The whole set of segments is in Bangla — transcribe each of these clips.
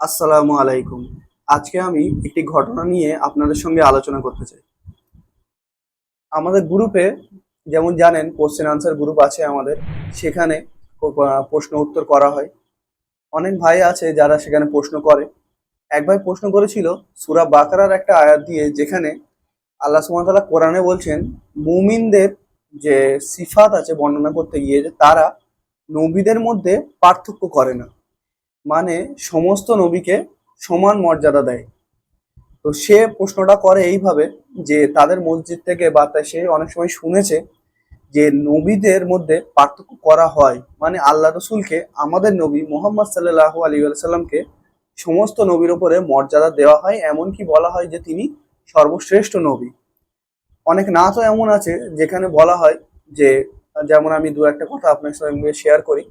আসসালামু আলাইকুম। আজকে আমি একটি ঘটনা নিয়ে আপনাদের সঙ্গে আলোচনা করতে চাই। আমাদের গ্রুপে যেমন জানেন কোশ্চেন আনসার গ্রুপ আছে আমাদের। সেখানে প্রশ্ন উত্তর করা হয়। অনেক ভাই আছে যারা সেখানে প্রশ্ন করে। এক ভাই প্রশ্ন করেছিল, সুরা বাকারার একটা আয়াত দিয়ে যেখানে আল্লাহ সুমতাল্লাহ কোরআনে বলছেন, মুমিনদের যে সিফাত আছে বর্ণনা করতে গিয়ে যে তারা নবীদের মধ্যে পার্থক্য করে না। মানে সমস্ত নবীকে সমান মর্যাদা দেয়। তো সে প্রশ্নটা করে এইভাবে যে তাদের মসজিদ থেকে বা সে অনেক সময় শুনেছে যে নবীদের মধ্যে পার্থক্য করা হয়। মানে আল্লাহ রসুলকে, আমাদের নবী মোহাম্মদ সাল্লাহ আলী সাল্লামকে সমস্ত নবীর উপরে মর্যাদা দেওয়া হয়। এমনকি বলা হয় যে তিনি সর্বশ্রেষ্ঠ নবী। অনেক নাচও এমন আছে যেখানে বলা হয় যে, যেমন আমি দু একটা কথা আপনার সঙ্গে শেয়ার করি।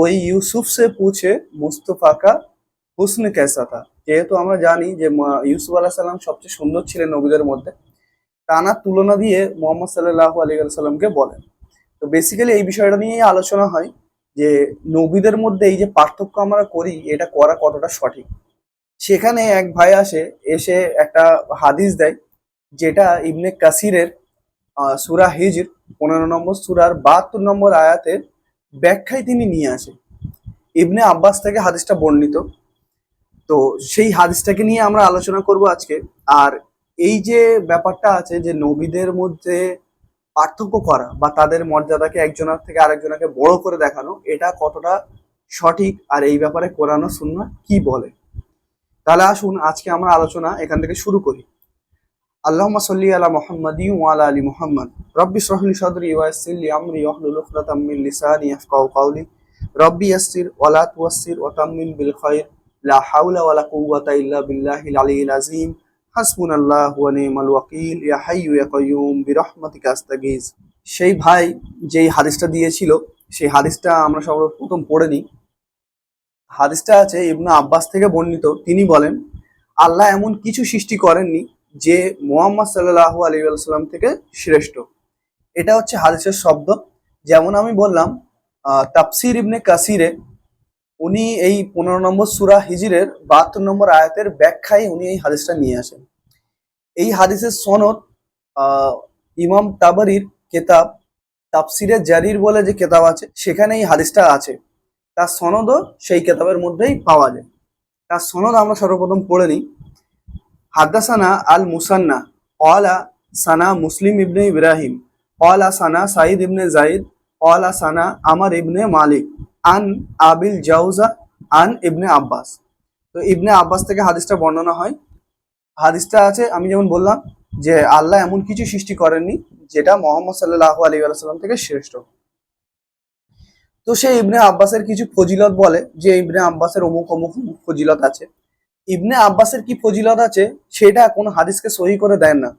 ওই ইউসুফ সে পুছে মুস্তফা কা হুসন থা। যেহেতু আমরা জানি যে ইউসুফ আলাহ সাল্লাম সবচেয়ে সুন্দর ছিলেন নবীদের মধ্যে তানার তুলনা দিয়ে মোহাম্মদ সাল্লাহ আলী সাল্লামকে বলেন। তো বেসিক্যালি এই বিষয়টা নিয়েই আলোচনা হয় যে, নবীদের মধ্যে এই যে পার্থক্য আমরা করি, এটা করা কতটা সঠিক? সেখানে এক ভাই আসে, এসে একটা হাদিস দেয় যেটা ইবনে কাসিরের সুরা হিজর, পনেরো নম্বর সুরার বাহাত্তর নম্বর আয়াতের ব্যাখ্যায় তিনি নিয়ে আসে ইবনে আব্বাস থেকে হাদিসটা বর্ণিত। তো সেই হাদিসটাকে নিয়ে আমরা আলোচনা করব আজকে। আর এই যে ব্যাপারটা আছে যে নবীদের মধ্যে পার্থক্য করা বা তাদের মর্যাদাকে একজনের থেকে আরেকজনকে বড় করে দেখানো, এটা কতটা সঠিক আর এই ব্যাপারে কোরআন সুন্নাহ কি বলে? তাহলে আসুন আজকে আমরা আলোচনা এখান থেকে শুরু করি। আল্লাহুম্মা সাল্লি আলা মুহাম্মাদি ওয়া আলা মুহাম্মাদ। রব্বি ইশরাহ লি সাদরি ওয়া ইয়াসসির লি আমরি ওয়াহলুল উকদাতাম মিন লিসানি ইয়াফকাহু কাওলি রব্বি ইয়াসসির ওয়া লা তুয়াসসির ওয়া তাম্মিম বিল খাইর। লা হাওলা ওয়া লা কুওয়াতা ইল্লা বিল্লাহিল আলিয়্যিল আযীম। হাসবুনাল্লাহু ওয়া নি'মাল ওয়াকিল। ইয়া হাইয়্যু ইয়া কাইয়্যুম বিরহমাতিকা আস্তাগীজ। সেই ভাই যেই হাদিসটা দিয়েছিল, সেই হাদিসটা আমরা সর্বপ্রথম পড়ে নিই। হাদিসটা আছে, ইবনু আব্বাস থেকে বর্ণিত। তিনি বলেন, আল্লাহ এমন কিছু সৃষ্টি করেননি যে মোহাম্মদ সাল্লাহ আলী সাল্লাম থেকে শ্রেষ্ঠ। এটা হচ্ছে হাদিসের শব্দ। যেমন আমি বললাম আহ, তাফসির ইবনে কাসিরে উনি এই পনেরো নম্বর সুরা হিজিরের বাহাত্তর নম্বর আয়াতের ব্যাখ্যায় উনি এই হাদিসটা নিয়ে আসেন। এই হাদিসের সনদ ইমাম তাবারির কেতাব তাপসিরে জারির বলে যে কেতাব আছে সেখানে এই হাদিসটা আছে। তার সনদও সেই কেতাবের মধ্যেই পাওয়া যায়। তার সনদ আমরা সর্বপ্রথম পড়ে নিই। হাদাসানা আল মুসান্না অলা সানা মুসলিম ইবনে ইব্রাহিম অলা সানা সাইদ ইবনে জাইদ অলা সানা আমার ইবনে মালিক আন আবিল জাউজা আন ইবনে আব্বাস তো ইবনে আব্বাস থেকে হাদিসটা বর্ণনা হয়। হাদিসটা আছে, আমি যেমন বললাম যে আল্লাহ এমন কিছু সৃষ্টি করেননি যেটা মোহাম্মদ সাল্লাহ আলী সাল্লাম থেকে শ্রেষ্ঠ। তো সেই ইবনে আব্বাসের কিছু ফজিলত বলে যে ইবনে আব্বাসের অমুক অমুক ফজিলত আছে। ইবনে আব্বাসের কি ফজিলত আছে, সেটা কোনো হাদিসকে সহি করে দেন না।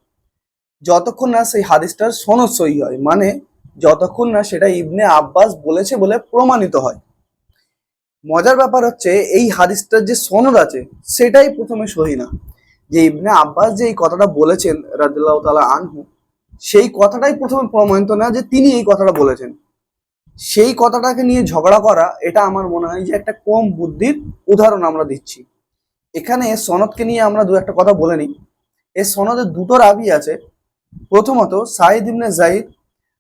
যতক্ষণ না সেই হাদিসটার সনদ সহি হয় মানে যতক্ষণ না সেটা ইবনে আব্বাস বলেছে বলে প্রমাণিত হয়। মজার ব্যাপার হচ্ছে, এই হাদিসটার যে সনদ আছে, সেটাই প্রথমে সহি না। যে ইবনে আব্বাস যে এই কথাটা বলেছেন রাদিল্লাহ তালা আনহু, সেই কথাটাই প্রথমে প্রমাণিত না যে তিনি এই কথাটা বলেছেন। সেই কথাটাকে নিয়ে ঝগড়া করা, এটা আমার মনে হয় যে একটা কম বুদ্ধির উদাহরণ আমরা দিচ্ছি। এখানে সনদকে নিয়ে আমরা দু একটা কথা বলে নিই। এই সনদে দুটো রাবি আছে। প্রথমত সাইদ ইবনে জাইদ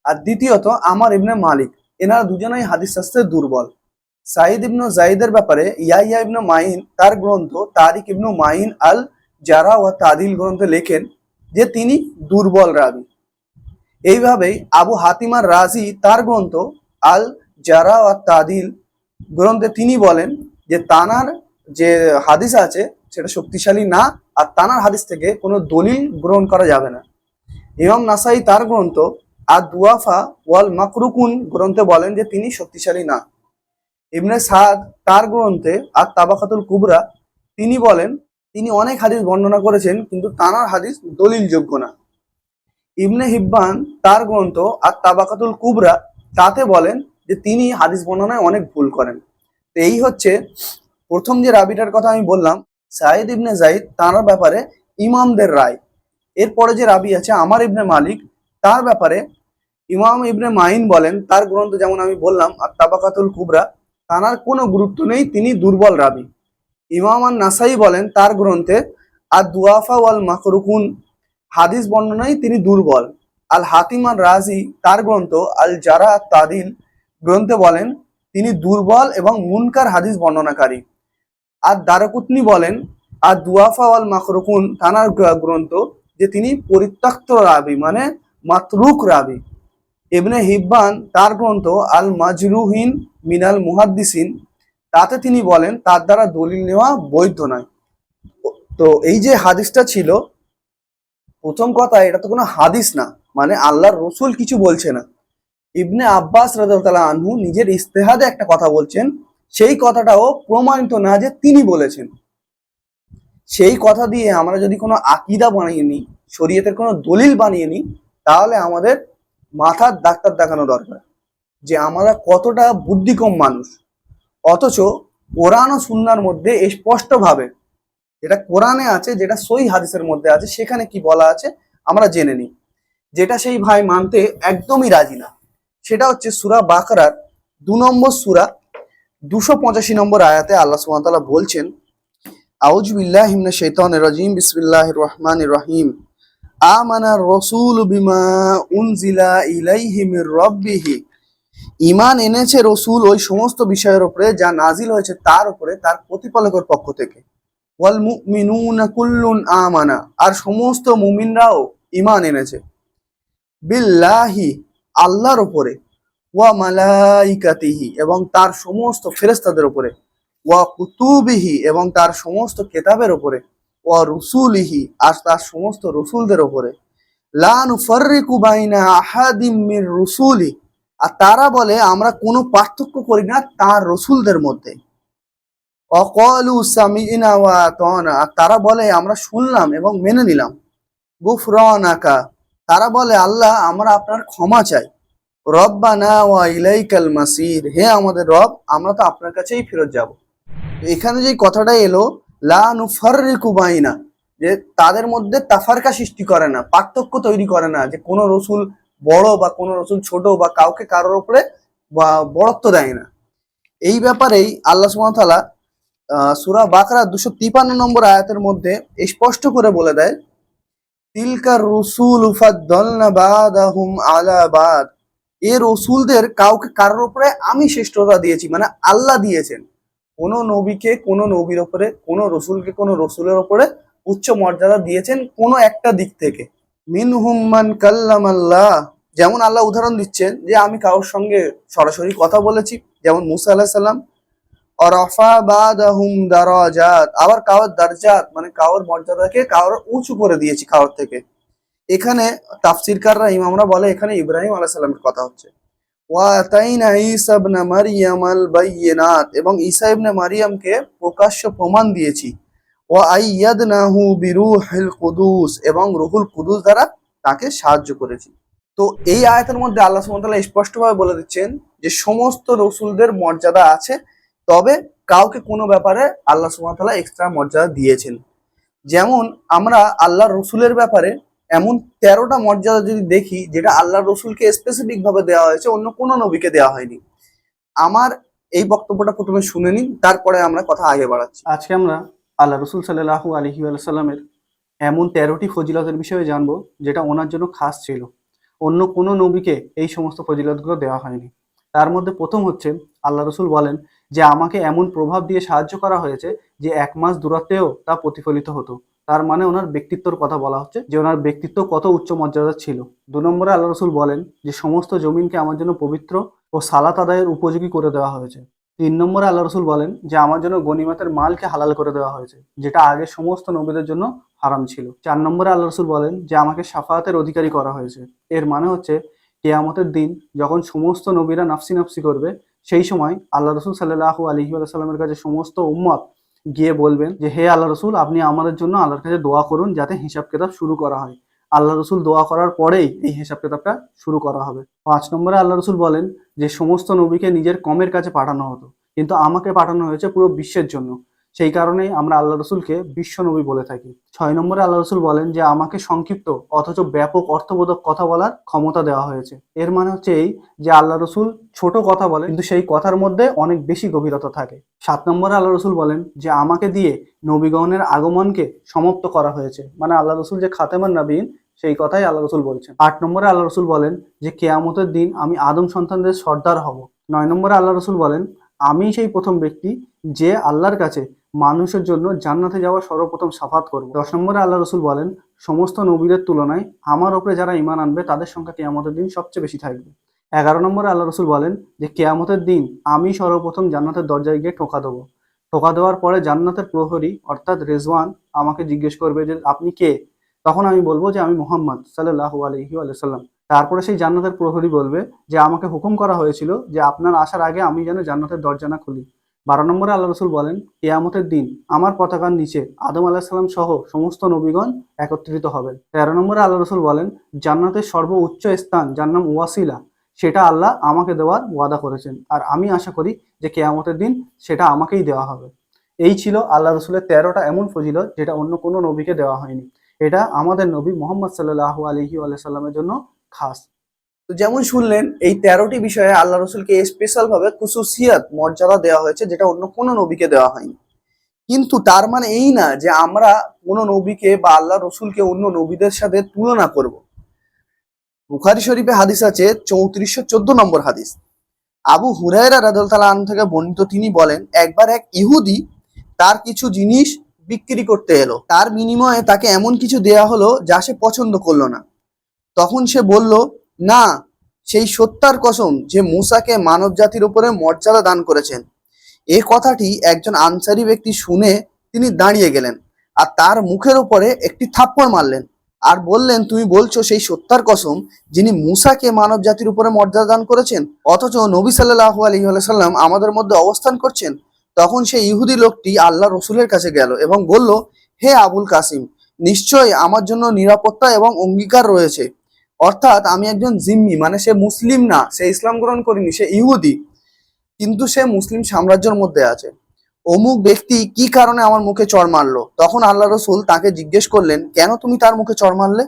আর দ্বিতীয়ত আমার ইবনে মালিক। এনারা দুজনেই হাদিস শাস্ত্রে দুর্বল। সাইদ ইবনু জাইদের ব্যাপারে ইয়াইয়া ইবনু মাইন তার গ্রন্থ তারিক ইবনু মাইন আল জারা ও তাদিল গ্রন্থে লেখেন যে তিনি দুর্বল রাবি। এইভাবেই আবু হাতিমার রাজি তার গ্রন্থ আল জারা ও তাদিল গ্রন্থে তিনি বলেন যে তানার যে হাদিস আছে, সেটা শক্তিশালী না, আর তানার হাদিস থেকে কোনো দলিল গ্রহণ করা যাবে না। ইমাম নাসাই তার গ্রন্থ আর দুয়াফা ওয়াল মাকরুকুন গ্রন্থে বলেন যে তিনি শক্তিশালী না। ইবনে সাদ তার গ্রন্থে আর তাবাকাতুল কুবরা তিনি বলেন, তিনি অনেক হাদিস বর্ণনা করেছেন, কিন্তু তানার হাদিস দলিলযোগ্য না। ইবনে হিব্বান তার গ্রন্থ আর তাবাকাতুল কুবরা তাতে বলেন যে তিনি হাদিস বর্ণনায় অনেক ভুল করেন। তো এই হচ্ছে প্রথম যে রাবিটার কথা আমি বললাম সাইদ ইবনে জাইদ তার ব্যাপারে ইমামদের রায়। এরপরে যে রাবি আছে, আমার ইবনে মালিক, তার ব্যাপারে ইমাম ইবনে মাইন বলেন, তার গ্রন্থ যেমন আমি বললাম আর তাবাকাতুল কুবরা তানার কোনো গুরুত্ব নেই, তিনি দুর্বল রাবি। ইমাম আর নাসাই বলেন, তার গ্রন্থে আর দুয়াফা ওয়াল মাকরুকুন, হাদিস বর্ণনায় তিনি দুর্বল। আল হাতিম আর রাজি তার গ্রন্থ আল জারা তাদিল গ্রন্থে বলেন, তিনি দুর্বল এবং মুনকার হাদিস বর্ণনাকারী। আর দারকুতনি বলেন, আর দুয়াফা ওয়াল মাকরুকুন তানার গ্রন্থ, যে তিনি পরিত্যক্ত রাবি মানে মাতরুক রাবি। ইবনে হিব্বান, তার গ্রন্থ আল মাজরুহিন মিনাল মুহাদ্দিসিন, তাতে তিনি বলেন, তার দ্বারা দলিল নেওয়া বৈধ নয়। তো এই যে হাদিসটা ছিল, প্রথম কথা, এটা তো কোনো হাদিস না মানে আল্লাহর রসুল কিছু বলছে না। ইবনে আব্বাস রাজাল্লাহ আনহু নিজের ইস্তেহাদে একটা কথা বলছেন সেই কথাটাও প্রমাণিত না যে তিনি বলেছেন। সেই কথা দিয়ে আমরা যদি কোনো আকিদা বানিয়ে নিই, শরীয়তের কোনো দলিল বানিয়ে নিই, তাহলে আমাদের মাথার ডাক্তার দেখানো দরকার যে আমরা কতটা বুদ্ধিকম মানুষ। অথচ কোরআন ও সুন্নার মধ্যে স্পষ্টভাবে যেটা কোরআনে আছে, যেটা সই হাদিসের মধ্যে আছে, সেখানে কি বলা আছে, আমরা জেনে নিই। যেটা সেই ভাই মানতে একদমই রাজি না। সেটা হচ্ছে সুরা বাকরার দু নম্বর সুরা দুশো পঁচাশি নম্বর আয়াতে আল্লাহ সুবহানাহু বলছেন আউজ বিল্লাহ হিমনা শৈতান রাজিম বিসমিল্লাহ রহমান রহিম। আমানা রসুল বিমা উনজিলা ইলাইহি মির রব্বিহি। ইমান এনেছে রসুল ওই সমস্ত বিষয়ের উপরে যা নাজিল হয়েছে তার উপরে, তার প্রতিপালকের পক্ষ থেকে। ওয়াল মুমিনুনা কুল্লুন আমানা। আর সমস্ত মুমিনরাও ইমান এনেছে। বিল্লাহি, আল্লাহর উপরে। ওয়া মালাইকাতিহি, এবং তার সমস্ত ফেরেস্তাদের উপরে, ওয়া কুতুবিহি, এবং তার সমস্ত কেতাবের উপরে, ওয়া রুসুলিহি, আর তার সমস্ত রসুলদের উপরে। রুসুলি, আর তারা বলে, আমরা কোনো পার্থক্য করি না তার রসুলদের মধ্যে। অকলু সামিনা ওয়া আতানা, আর তারা বলে, আমরা শুনলাম এবং মেনে নিলাম। গুফরানাকা, তারা বলে, আল্লাহ, আমরা আপনার ক্ষমা চাই। ওয়া মাসির। হে আমাদের রব, আমরা তো আপনার কাছেই ফেরত যাব। এখানে যে কথাটা এলো, লা যে তাদের মধ্যে তাফারকা সৃষ্টি করে না, পার্থক্য তৈরি করে না, যে কোনো রসুল বড় বা কোনো রসুল ছোট বা কাউকে কারোর উপরে বা বড়ত্ব দেয় না। এই ব্যাপারেই আল্লাহ ওয়া সুরা বাকরা দুশো তিপান্ন নম্বর আয়াতের মধ্যে স্পষ্ট করে বলে দেয়, তিলকা রসুল উফাদ্দলনা বাদাহুম আলা বাদ। এ রসুলদের কাউকে কারোর উপরে আমি শ্রেষ্ঠতা দিয়েছি মানে আল্লাহ দিয়েছেন। কোন নবীকে, কোন নবীর ওপরে কোন রসুলকে, কোন রসুলের ওপরে উচ্চ মর্যাদা দিয়েছেন কোনো একটা দিক থেকে। মিন মান কাল্লাম আল্লাহ যেমন আল্লাহ উদাহরণ দিচ্ছেন যে, আমি কারোর সঙ্গে সরাসরি কথা বলেছি, যেমন মুসা আলাহ সাল্লাম আবার কারোর দারজাত মানে কারোর মর্যাদাকে কারোর উঁচু করে দিয়েছি, কারোর থেকে। এখানে তাফসিরকাররা ইমামরা বলে, এখানে ইব্রাহিম আলাইহিস সালামের কথা হচ্ছে। এবং ঈসা ইবনে মারিয়ামকে প্রকাশ্য প্রমাণ দিয়েছি। ওয়া আইয়াদনাহু বিরূহিল কুদুস, এবং রুহুল কুদুস দ্বারা তাকে সাহায্য করেছি। তো এই আয়াতের মধ্যে আল্লাহ সুবহানাহু স্পষ্টভাবে বলে দিচ্ছেন যে, সমস্ত রসুলদের মর্যাদা আছে, তবে কাউকে কোনো ব্যাপারে আল্লাহ তাআলা এক্সট্রা মর্যাদা দিয়েছেন। যেমন আমরা আল্লাহ রসুলের ব্যাপারে এমন তেরোটা মর্যাদা যদি দেখি, যেটা আল্লাহ রসুলকে স্পেসিফিক ভাবে দেওয়া হয়েছে, অন্য কোনো নবীকে দেওয়া হয়নি। আমার এই বক্তব্যটা প্রথমে শুনে নিন, তারপরে আমরা কথা আগে বাড়াচ্ছি। আজকে আমরা আল্লাহ রসুল সাল্লাহু আলহি সাল্লামের এমন তেরোটি ফজিলতের বিষয়ে জানব, যেটা ওনার জন্য খাস ছিল। অন্য কোনো নবীকে এই সমস্ত ফজিলতগুলো দেওয়া হয়নি। তার মধ্যে প্রথম হচ্ছে, আল্লাহ রসুল বলেন যে, আমাকে এমন প্রভাব দিয়ে সাহায্য করা হয়েছে যে, এক মাস দূরত্বেও তা প্রতিফলিত হতো। তার মানে ওনার ব্যক্তিত্বর কথা বলা হচ্ছে যে ওনার ব্যক্তিত্ব কত উচ্চ মর্যাদার ছিল। দু নম্বরে আল্লাহ রসুল বলেন যে সমস্ত জমিনকে আমার জন্য পবিত্র ও সালাত আদায়ের উপযোগী করে দেওয়া হয়েছে। তিন নম্বরে আল্লাহ রসুল বলেন যে আমার জন্য গনিমাতের মালকে হালাল করে দেওয়া হয়েছে, যেটা আগে সমস্ত নবীদের জন্য হারাম ছিল। চার নম্বরে আল্লাহ রসুল বলেন যে আমাকে সাফায়াতের অধিকারী করা হয়েছে। এর মানে হচ্ছে কেয়ামতের দিন যখন সমস্ত নবীরা নাফসি নাফসি করবে, সেই সময় আল্লাহ রসুল সাল্লাহু আলহি সাল্লামের কাছে সমস্ত উম্মত গিয়ে বলবেন যে, হে আল্লাহ রসুল, আপনি আমাদের জন্য আল্লাহর কাছে দোয়া করুন যাতে হিসাব কিতাব শুরু করা হয়। আল্লাহ রসুল দোয়া করার পরেই এই হিসাব কিতাবটা শুরু করা হবে। পাঁচ নম্বরে আল্লাহ রসুল বলেন যে, সমস্ত নবীকে নিজের কমের কাছে পাঠানো হতো, কিন্তু আমাকে পাঠানো হয়েছে পুরো বিশ্বের জন্য। সেই কারণেই আমরা আল্লাহ রসুলকে বিশ্বনবী বলে থাকি। ছয় নম্বরে আল্লাহ রসুল বলেন যে, আমাকে সংক্ষিপ্ত অথচ ব্যাপক অর্থবোধক কথা বলার ক্ষমতা দেওয়া হয়েছে। এর মানে হচ্ছে এই যে, আল্লাহ রসুল ছোট কথা বলে কিন্তু সেই কথার মধ্যে অনেক বেশি গভীরতা থাকে। সাত নম্বরে আল্লাহ রসুল বলেন যে, আমাকে দিয়ে নবীগণের আগমনকে সমাপ্ত করা হয়েছে। মানে আল্লাহ রসুল যে খাতেমান নবীন সেই কথাই আল্লাহ রসুল বলছেন। আট নম্বরে আল্লাহ রসুল বলেন যে, কেয়ামতের দিন আমি আদম সন্তানদের সর্দার হব। নয় নম্বরে আল্লাহ রসুল বলেন আমি সেই প্রথম ব্যক্তি যে আল্লাহর কাছে মানুষের জন্য জান্নাতে যাওয়া সর্বপ্রথম সাফাত করব। দশ নম্বরে আল্লাহ রসুল বলেন, সমস্ত নবীদের তুলনায় আমার ওপরে যারা ইমান আনবে, তাদের সংখ্যা কেয়ামতের দিন সবচেয়ে বেশি থাকবে। এগারো নম্বরে আল্লাহ রসুল বলেন যে, কেয়ামতের দিন আমি সর্বপ্রথম জান্নাতের দরজায় গিয়ে ঠোকা দেবো। ঠোকা দেওয়ার পরে জান্নাতের প্রহরী, অর্থাৎ রেজওয়ান, আমাকে জিজ্ঞেস করবে যে, আপনি কে? তখন আমি বলব যে, আমি মোহাম্মদ সাল্লাহ আলহি আলাইসাল্লাম তারপরে সেই জান্নাতের প্রহরী বলবে যে, আমাকে হুকুম করা হয়েছিল যে, আপনার আসার আগে আমি যেন জান্নাতের দরজা না খুলি। বারো নম্বরে আল্লাহ রসুল বলেন, কেয়ামতের দিন আমার পতাকার নিচে আদম আলাহিসাল্লাম সহ সমস্ত নবীগণ একত্রিত হবেন। তেরো নম্বরে আল্লাহ রসুল বলেন, জান্নাতের সর্বোচ্চ স্থান, যার নাম ওয়াসিলা, সেটা আল্লাহ আমাকে দেওয়ার ওয়াদা করেছেন। আর আমি আশা করি যে কেয়ামতের দিন সেটা আমাকেই দেওয়া হবে। এই ছিল আল্লাহ রসুলের তেরোটা এমন ফজিলত যেটা অন্য কোনো নবীকে দেওয়া হয়নি। এটা আমাদের নবী মোহাম্মদ সাল্লাহ আলহি আলাইসাল্লামের জন্য খাস। তো যেমন শুনলেন, এই তেরোটি বিষয়ে আল্লাহ রসুলকে স্পেশাল ভাবে খুশুসিয়াত মর্যাদা দেওয়া হয়েছে, যেটা অন্য কোনো নবীকে দেওয়া হয়নি। কিন্তু তার মানে এই না যে আমরা কোনো নবীকে বা আল্লাহ রসুলকে অন্য নবীদের সাথে তুলনা করব। বুখারি শরীফে হাদিস আছে, চৌত্রিশশো চোদ্দ নম্বর হাদিস। আবু হুরায়রা রাদুল্লাহ আন থেকে বর্ণিত তিনি বলেন, একবার এক ইহুদি তার কিছু জিনিস বিক্রি করতে এলো। তার বিনিময়ে তাকে এমন কিছু দেয়া হলো যা সে পছন্দ করল না। তখন সে বলল না, সেই সত্যার কসম যে মুসাকে মানব জাতির উপরে মর্যাদা দান করেছেন। এ কথাটি একজন আনসারি ব্যক্তি শুনে তিনি দাঁড়িয়ে গেলেন আর তার মুখের উপরে একটি থাপ্পড় মারলেন আর বললেন, তুমি বলছো সেই সত্যার কসম যিনি মুসাকে মানব জাতির উপরে মর্যাদা দান করেছেন, অথচ নবী সাল্লাহ আলী সাল্লাম আমাদের মধ্যে অবস্থান করছেন? তখন সেই ইহুদি লোকটি আল্লাহ রসুলের কাছে গেল এবং বলল, হে আবুল কাসিম নিশ্চয়ই আমার জন্য নিরাপত্তা এবং অঙ্গীকার রয়েছে। অর্থাৎ আমি একজন জিম্মি মানে সে মুসলিম না, সে ইসলাম গ্রহণ করিনি, সে ইহুদি, কিন্তু সে মুসলিম সাম্রাজ্যের মধ্যে আছে। অমুক ব্যক্তি কি কারণে আমার মুখে চর মারলো? তখন আল্লাহ রসুল তাকে জিজ্ঞেস করলেন, কেন তুমি তার মুখে চর মারলে?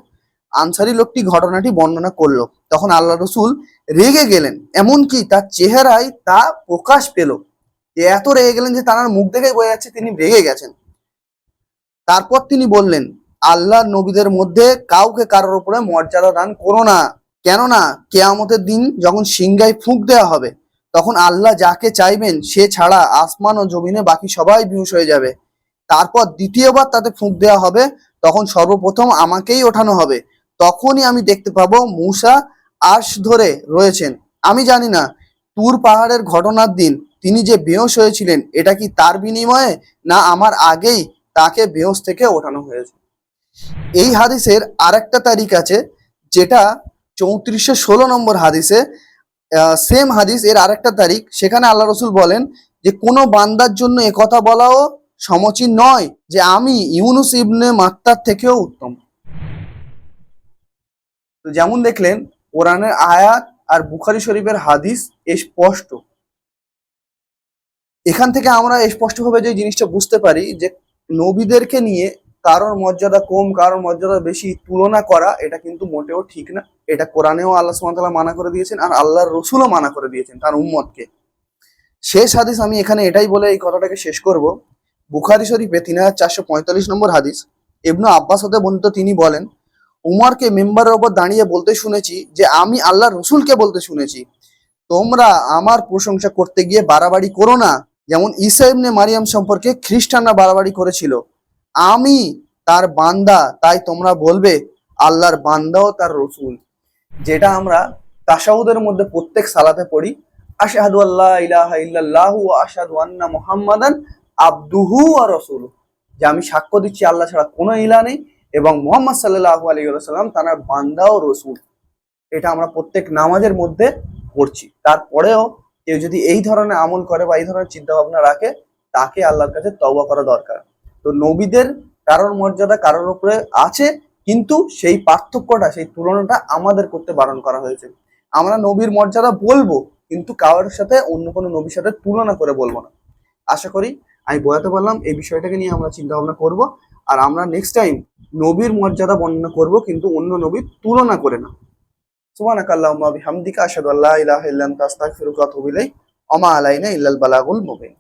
আনসারি লোকটি ঘটনাটি বর্ণনা করল। তখন আল্লাহ রসুল রেগে গেলেন, এমনকি তার চেহারায় তা প্রকাশ পেল। এত রেগে গেলেন যে তার মুখ দেখে বোঝা যাচ্ছে তিনি রেগে গেছেন। তারপর তিনি বললেন আল্লাহর নবীদের মধ্যে কাউকে কারোর উপরে মর্যাদা দান করো না। কেননা কেয়ামতের দিন যখন সিংগায় ফুঁক দেওয়া হবে, তখন আল্লাহ যাকে চাইবেন সে ছাড়া আসমান ও জমিনে বাকি সবাই বিহুশ হয়ে যাবে। তারপর দ্বিতীয়বার তাতে ফুঁক দেওয়া হবে, তখন সর্বপ্রথম আমাকেই ওঠানো হবে। তখনই আমি দেখতে পাবো মূসা আশ ধরে রয়েছেন। আমি জানি না, তুর পাহাড়ের ঘটনার দিন তিনি যে বেহস হয়েছিলেন, এটা কি তার বিনিময়ে না আমার আগেই তাকে বেহস থেকে ওঠানো হয়েছে? এই হাদিসের আরেকটা তারিখ আছে, যেটা চৌত্রিশশো ষোলো নম্বর হাদিসে সেম হাদিস, এর আরেকটা তারিখ। সেখানে আল্লাহ রসুল বলেন যে, কোনো বান্দার জন্য কথা বলাও সমচীন নয় যে, আমি ইউনুস ইবনে মাত্তার থেকেও উত্তম। তো যেমন দেখলেন, কোরআনের আয়াত আর বুখারি শরীফের হাদিস স্পষ্ট। এখান থেকে আমরা স্পষ্টভাবে যে জিনিসটা বুঝতে পারি যে, নবীদেরকে নিয়ে কারোর মর্যাদা কম, কারোর মর্যাদা বেশি তুলনা করা, এটা কিন্তু মোটেও ঠিক না। এটা কোরআনেও আল্লাহ সুমতাল্লাহ মানা করে দিয়েছেন আর আল্লাহর রসুলও মানা করে দিয়েছেন তার উম্মতকে। শেষ হাদিস আমি এখানে এটাই বলে এই কথাটাকে শেষ করব। বুখারি শরীফে তিন হাজার চারশো পঁয়তাল্লিশ নম্বর হাদিস। ইবনু আব্বাস হতে বর্ণিত তিনি বলেন, উমরকে মেম্বারের ওপর দাঁড়িয়ে বলতে শুনেছি যে আমি আল্লাহ রসুলকে বলতে শুনেছি। তোমরা আমার প্রশংসা করতে গিয়ে বাড়াবাড়ি করো না। যেমন ঈসা ইবনে মারিয়াম সম্পর্কে খ্রিস্টানরা বাড়াবাড়ি করেছিল। আমি তার বান্দা, তাই তোমরা বলবে, আল্লাহর বান্দাও তার রসুল। যেটা আমরা তাসাউদের মধ্যে প্রত্যেক সালাতে পড়ি, আশহাদু আল্লাহ ইলাহা ইল্লাল্লাহু আশহাদু আন্না মুহাম্মাদান আবদুহু ওয়া রাসূলুহু। যে আমি সাক্ষ্য দিচ্ছি, আল্লাহ ছাড়া কোনো ইলা নেই, এবং মোহাম্মদ সাল্লাল্লাহু আলাইহি ওয়াসাল্লাম তার বান্দা ও রসুল। এটা আমরা প্রত্যেক নামাজের মধ্যে পড়ছি। তারপরেও কেউ যদি এই ধরনের আমল করে বা এই ধরনের চিন্তা ভাবনা রাখে, তাকে আল্লাহর কাছে তওবা করা দরকার। তো নবীদের কারোর মর্যাদা কারোর উপরে আছে, কিন্তু সেই পার্থক্যটা, সেই তুলনাটা আমাদের করতে বারণ করা হয়েছে। আমরা নবীর মর্যাদা বলব, কিন্তু কারোর সাথে অন্য কোনো নবীর সাথে তুলনা করে বলব না। আশা করি আমি বোঝাতে পারলাম, এই বিষয়টাকে নিয়ে আমরা চিন্তা ভাবনা করব, আর আমরা নেক্সট টাইম নবীর মর্যাদা বর্ণনা করব, কিন্তু অন্য নবীর তুলনা করে না। সুবহানাক আল্লাহুম্মা বিহামদিকা, আশহাদু আল্লা ইলাহা ইল্লা আনতা আস্তাগফিরুকা ওয়া আতুবু ইলাইক, ওয়া আলাইনা ইল্লাল বালাগুল মুবিন।